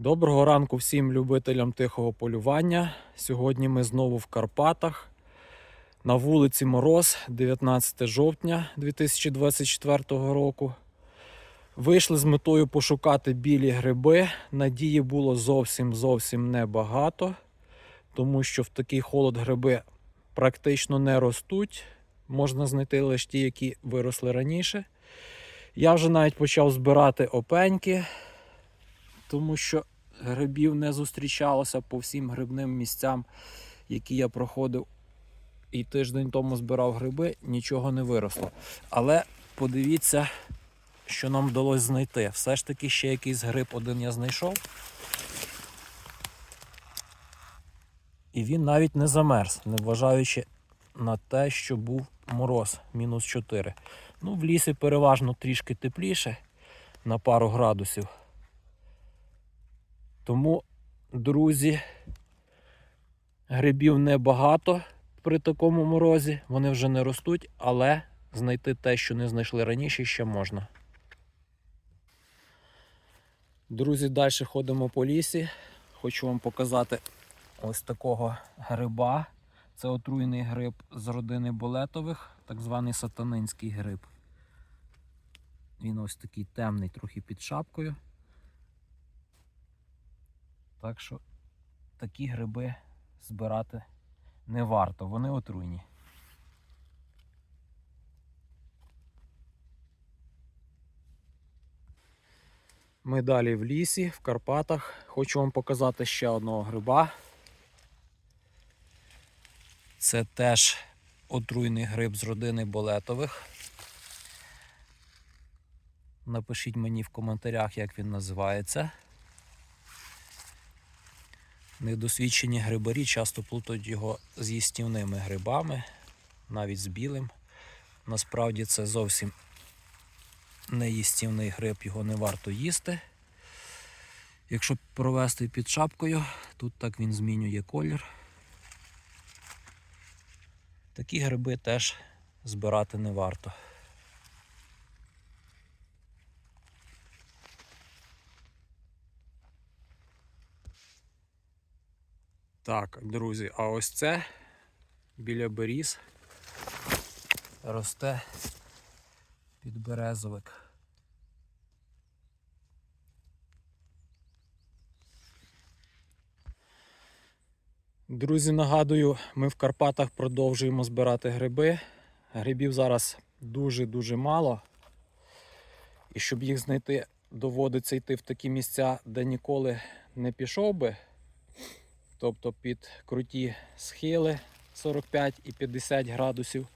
Доброго ранку всім любителям тихого полювання. Сьогодні ми знову в Карпатах. На вулиці Мороз, 19 жовтня 2024 року. Вийшли з метою пошукати білі гриби. Надії було зовсім зовсім небагато, тому що в такий холод гриби практично не ростуть. Можна знайти лише ті, які виросли раніше. Я вже навіть почав збирати опеньки, тому що грибів не зустрічалося по всім грибним місцям, які я проходив. І тиждень тому збирав гриби, нічого не виросло. Але подивіться, що нам вдалося знайти. Все ж таки ще якийсь гриб один я знайшов. І він навіть не замерз, неважаючи на те, що був мороз мінус 4. Ну, в лісі переважно трішки тепліше на пару градусів. Тому, друзі, грибів небагато при такому морозі. Вони вже не ростуть, але знайти те, що не знайшли раніше, ще можна. Друзі, далі ходимо по лісі. Хочу вам показати ось такого гриба. Це отруйний гриб з родини болетових, так званий сатанинський гриб. Він ось такий темний, трохи під шапкою. Так що такі гриби збирати не варто, вони отруйні. Ми далі в лісі, в Карпатах. Хочу вам показати ще одного гриба. Це теж отруйний гриб з родини болетових. Напишіть мені в коментарях, як він називається. Недосвідчені грибарі часто плутають його з їстівними грибами, навіть з білим. Насправді це зовсім не їстівний гриб, його не варто їсти. Якщо провести під шапкою, тут так він змінює колір. Такі гриби теж збирати не варто. Так, друзі, а ось це біля беріз росте підберезовик. Друзі, нагадую, ми в Карпатах продовжуємо збирати гриби. Грибів зараз дуже-дуже мало. І щоб їх знайти, доводиться йти в такі місця, де ніколи не пішов би. Тобто під круті схили 45 і 50 градусів.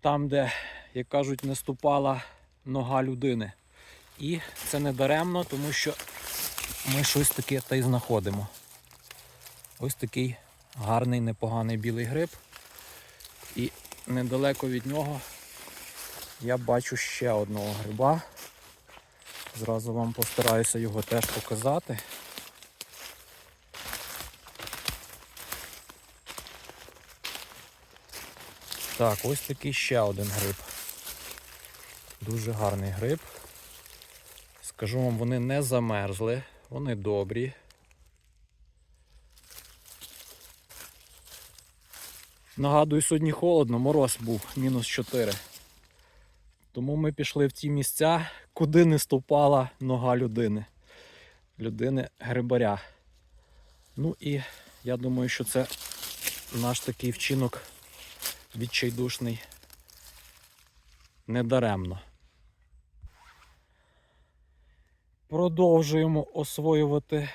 Там, де, як кажуть, не ступала нога людини. І це не даремно, тому що ми щось таке та й знаходимо. Ось такий гарний, непоганий білий гриб. І недалеко від нього я бачу ще одного гриба. Зразу вам постараюся його теж показати. Так, ось такий ще один гриб. Дуже гарний гриб. Скажу вам, вони не замерзли, вони добрі. Нагадую, сьогодні холодно, мороз був, мінус 4. Тому ми пішли в ті місця, куди не ступала нога людини. Людини грибаря. Ну і я думаю, що це наш такий вчинок відчайдушний недаремно. Продовжуємо освоювати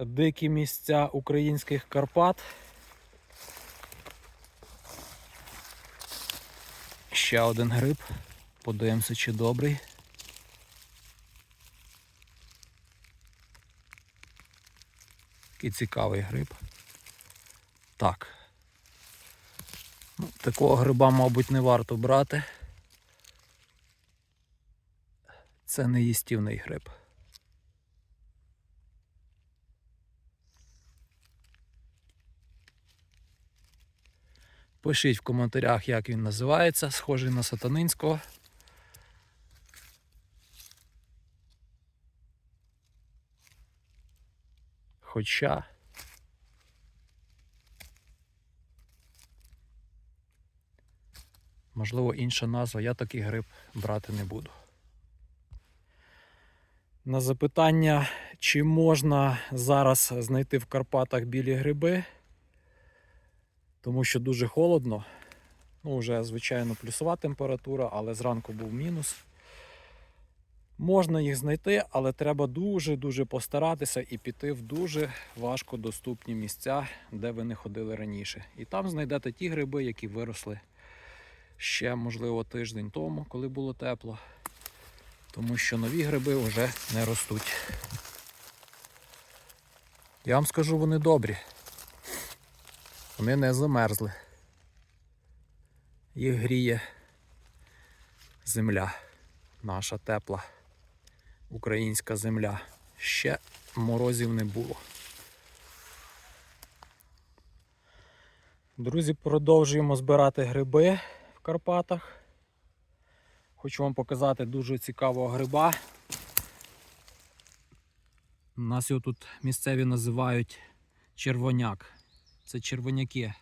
дикі місця українських Карпат. Ще один гриб. Подивимося, чи добрий. Такий цікавий гриб. Так. Такого гриба, мабуть, не варто брати. Це не їстівний гриб. Пишіть в коментарях, як він називається, схожий на сатанинського. Хоча. Можливо, інша назва, я такий гриб брати не буду. На запитання, чи можна зараз знайти в Карпатах білі гриби, тому що дуже холодно. Ну, вже, звичайно, плюсова температура, але зранку був мінус. Можна їх знайти, але треба дуже-дуже постаратися і піти в дуже важко доступні місця, де ви не ходили раніше. І там знайдете ті гриби, які виросли ще, можливо, тиждень тому, коли було тепло. Тому що нові гриби вже не ростуть. Я вам скажу, вони добрі. Вони не замерзли. Їх гріє земля, наша тепла українська земля. Ще морозів не було. Друзі, продовжуємо збирати гриби Карпатах. Хочу вам показати дуже цікавого гриба. У нас його тут місцеві називають червоняк. Це червоняки.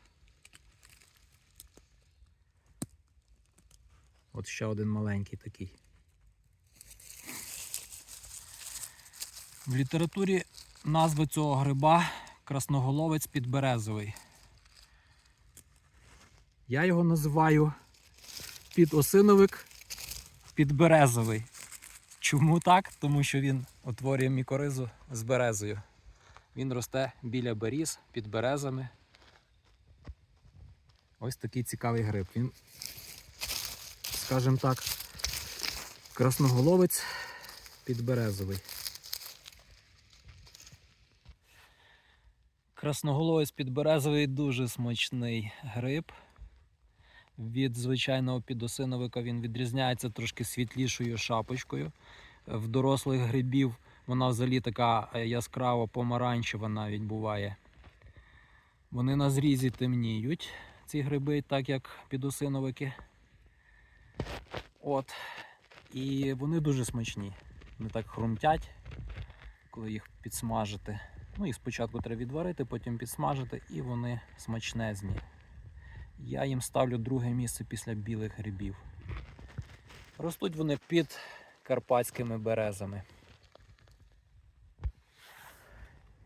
От ще один маленький такий. В літературі назва цього гриба красноголовець підберезовий. Я його називаю підосиновик підберезовий. Чому так? Тому що він утворює мікоризу з березою. Він росте біля беріз під березами. Ось такий цікавий гриб. Він, скажімо так, красноголовець підберезовий. Красноголовець підберезовий дуже смачний гриб. Від звичайного підосиновика він відрізняється трошки світлішою шапочкою. В дорослих грибів вона взагалі така е, яскраво помаранчева навіть буває. Вони на зрізі темніють, ці гриби, так як підосиновики. От. І вони дуже смачні. Вони так хрумтять, коли їх підсмажити. Ну, їх спочатку треба відварити, потім підсмажити, і вони смачнезні. Я їм ставлю друге місце після білих грибів. Ростуть вони під карпатськими березами.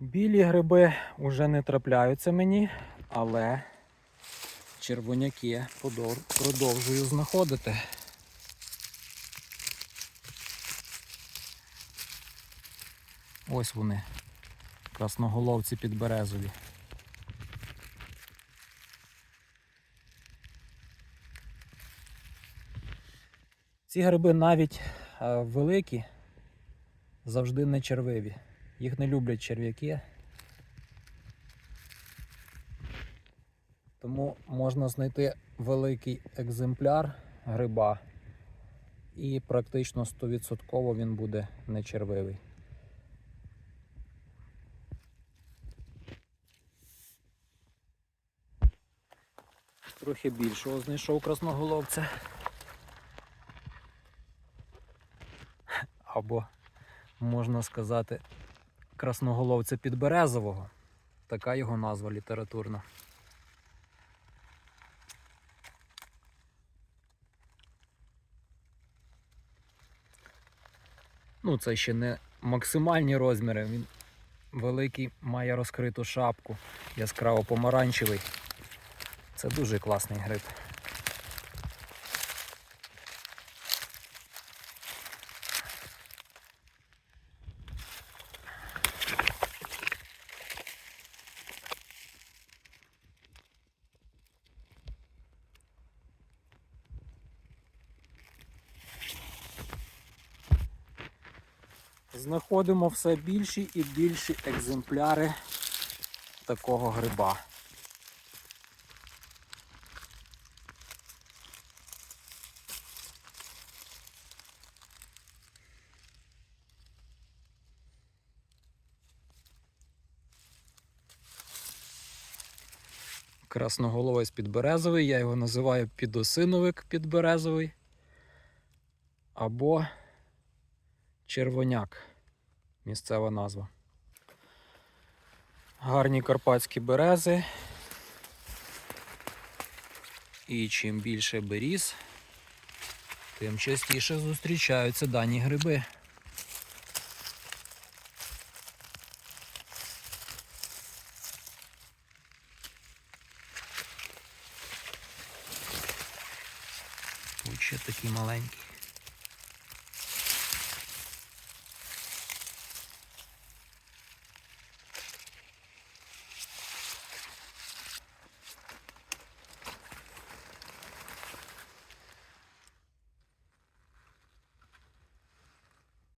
Білі гриби вже не трапляються мені, але червоняки продовжую знаходити. Ось вони, красноголовці підберезові. Ці гриби навіть великі, завжди не червиві. Їх не люблять черв'яки. Тому можна знайти великий екземпляр гриба і практично 100% він буде не червивий. Трохи більшого знайшов красноголовця. Або, можна сказати, красноголовця підберезового. Така його назва літературна. Ну, це ще не максимальні розміри. Він великий, має розкриту шапку, яскраво помаранчевий. Це дуже класний гриб. Знаходимо все більші і більші екземпляри такого гриба. Красноголовець підберезовий, я його називаю підосиновик підберезовий або червоняк. Місцева назва. Гарні карпатські берези. І чим більше беріз, тим частіше зустрічаються дані гриби. Тут ще такий маленький.